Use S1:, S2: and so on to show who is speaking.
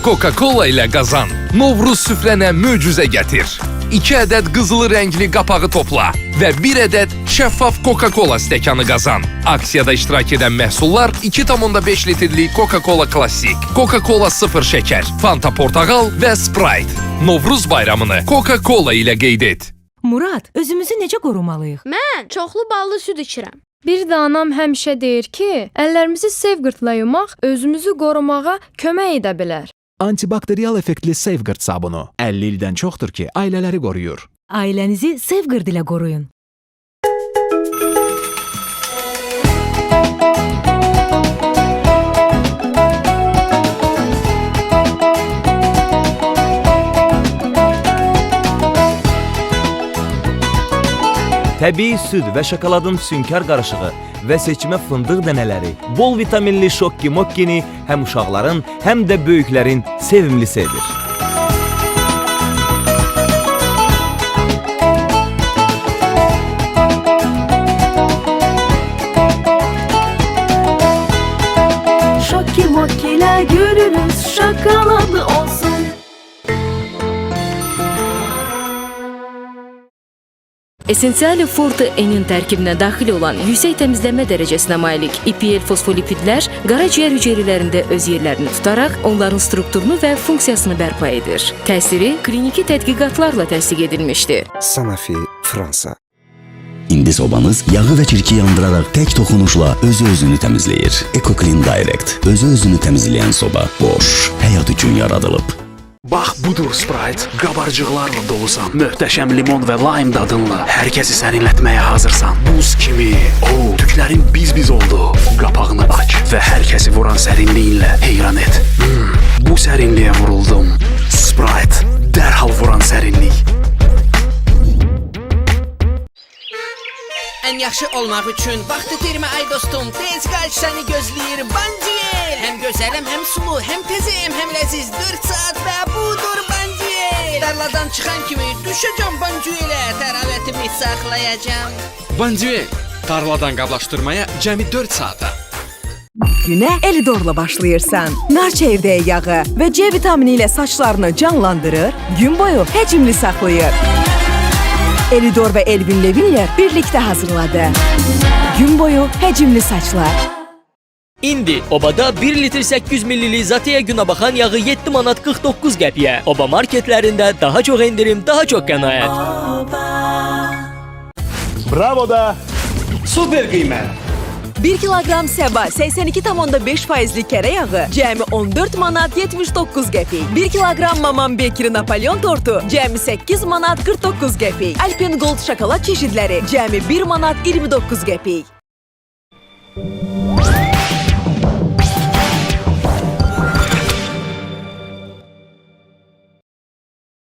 S1: Coca-Cola ilə qazan. Novruz süfrənə möcüzə gətir. 2 ədəd qızılı rəngli qapağı topla və 1 ədəd şəffaf Coca-Cola stəkanı qazan. Aksiyada iştirak edən məhsullar 2,5 litrlik Coca-Cola Classic, Coca-Cola 0 şəkər, Fanta Portağal və Sprite. Novruz bayramını Coca-Cola ilə qeyd et.
S2: Murad, özümüzü necə qorumalıyıq?
S3: Mən çoxlu ballı süd içirəm.
S4: Bir də anam həmişə deyir ki, əllərimizi sevqırtla yumaq özümüzü qorumağa kömək edə bilər.
S5: Antibakteriyal effektli Safeguard sabunu 50 ildən çoxdur ki, ailələri qoruyur.
S2: Ailənizi Sevgird ilə qoruyun.
S6: Təbii süd və şokoladın sünkar qarışığı və seçmə fındıq dənələri, bol vitaminli şokki mokkini həm uşaqların, həm də böyüklərin sevimlisidir.
S7: Esensial Forte N-in tərkibinə daxil olan yüksək təmizləmə dərəcəsinə malik EPL fosfolipidlər qaraciyər hüceyrələrində öz yerlərini tutaraq onların strukturunu və funksiyasını bərpa edir. Təsiri kliniki tədqiqatlarla təsdiq edilmişdir.
S8: Sanofi, Fransa.
S9: İndi sobanız yağı və kirki yandıraraq tək toxunuşla özü-özünü təmizləyir. EcoClean Direct. Özü-özünü təmizləyən soba boş, həyat üçün yaradılıb.
S10: Bax budur Sprite. Qabarcıqlarla dolusan. Möhtəşəm limon və lime dadınla hər kəsi sərinlətməyə hazırsan. Buz kimi. Oo, tüklərin biz-biz oldu. Qapağını aç və hər kəsi vuran sərinliyinlə heyran et. Hmm, bu sərinliyə vuruldum. Sprite. Dərhal vuran sərinlik.
S11: Ən yaxşı olmaq üçün vaxt itirmə ay dostum. Tez qaç səni gözləyir Bandier. Həm gözələm, həm sulu, həm tezim, həm ləziz. 4 saat və budur Bandier. Tarladan çıxan kimi düşəcəm Bandierə. Təravətimi saxlayacağam.
S12: Bandier, tarladan qablaşdırmaya cəmi 4 saata.
S13: Günə Elidorla başlayırsan. Nar çəyirdəyi yağı və C vitamini ilə saçlarını canlandırır, gün boyu həcmli saxlayır. Elidor və Elvin Levinlər birlikdə hazırladı. Gün boyu həcmli saçlar.
S14: İndi obada 1 litr 800 ml Zateya günə baxan yağı 7 manat 49 qəpiyə. Oba marketlərində daha çox endirim, daha çox qənaət.
S15: Bravo da. Super qiymət.
S13: 1 kiloqram səba 82,5 faizli kərə yağı cəmi 14 manat 79 qəpik. 1 kiloqram Maman Bekiri Napolyon tortu cəmi 8 manat 49 qəpik. Alpen Gold şokolad çeşidləri cəmi 1 manat 29 qəpik.